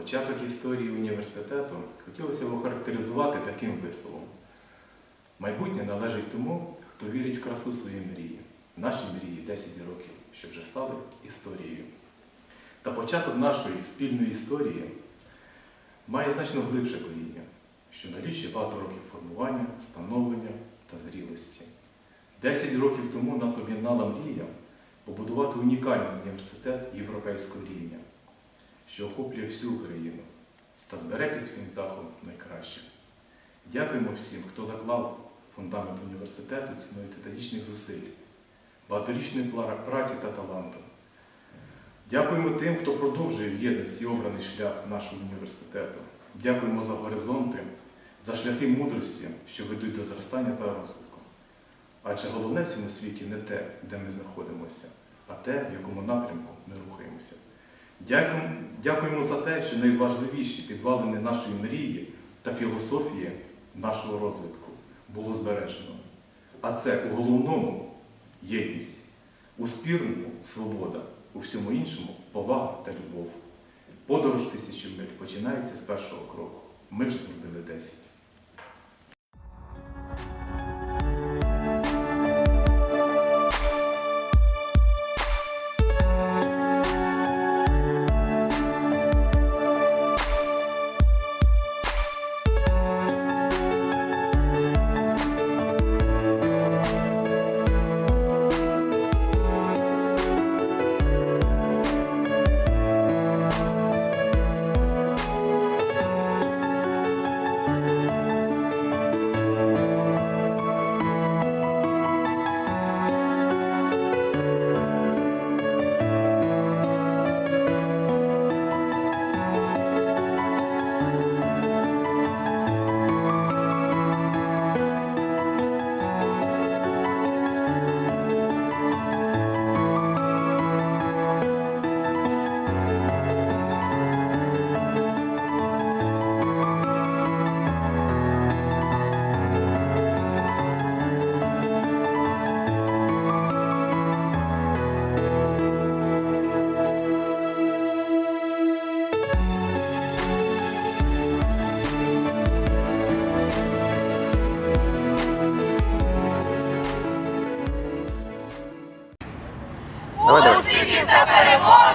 Початок історії університету хотілося б охарактеризувати таким висловом. Майбутнє належить тому, хто вірить в красу своєї мрії. Наші мрії 10 років, що вже стали історією. Та початок нашої спільної історії має значно глибше коріння, що налічує багато років формування, становлення та зрілості. Десять років тому нас об'єднала мрія побудувати унікальний університет європейського рівня, що охоплює всю Україну та збере під своїм дахом найкраще. Дякуємо всім, хто заклав фундамент університету ціною титанічних зусиль, багаторічної праці та таланту. Дякуємо тим, хто продовжує в єдності обраний шлях нашого університету. Дякуємо за горизонти, за шляхи мудрості, що ведуть до зростання та розвитку. Адже головне в цьому світі не те, де ми знаходимося, а те, в якому напрямку ми рухаємося. Дякуємо, дякуємо за те, що найважливіші підвалини нашої мрії та філософії нашого розвитку було збережено. А це у головному єдність, у спірному свобода, у всьому іншому повага та любов. Подорож тисячі миль починається з першого кроку. Ми вже зробили 10. Успіхів та перемог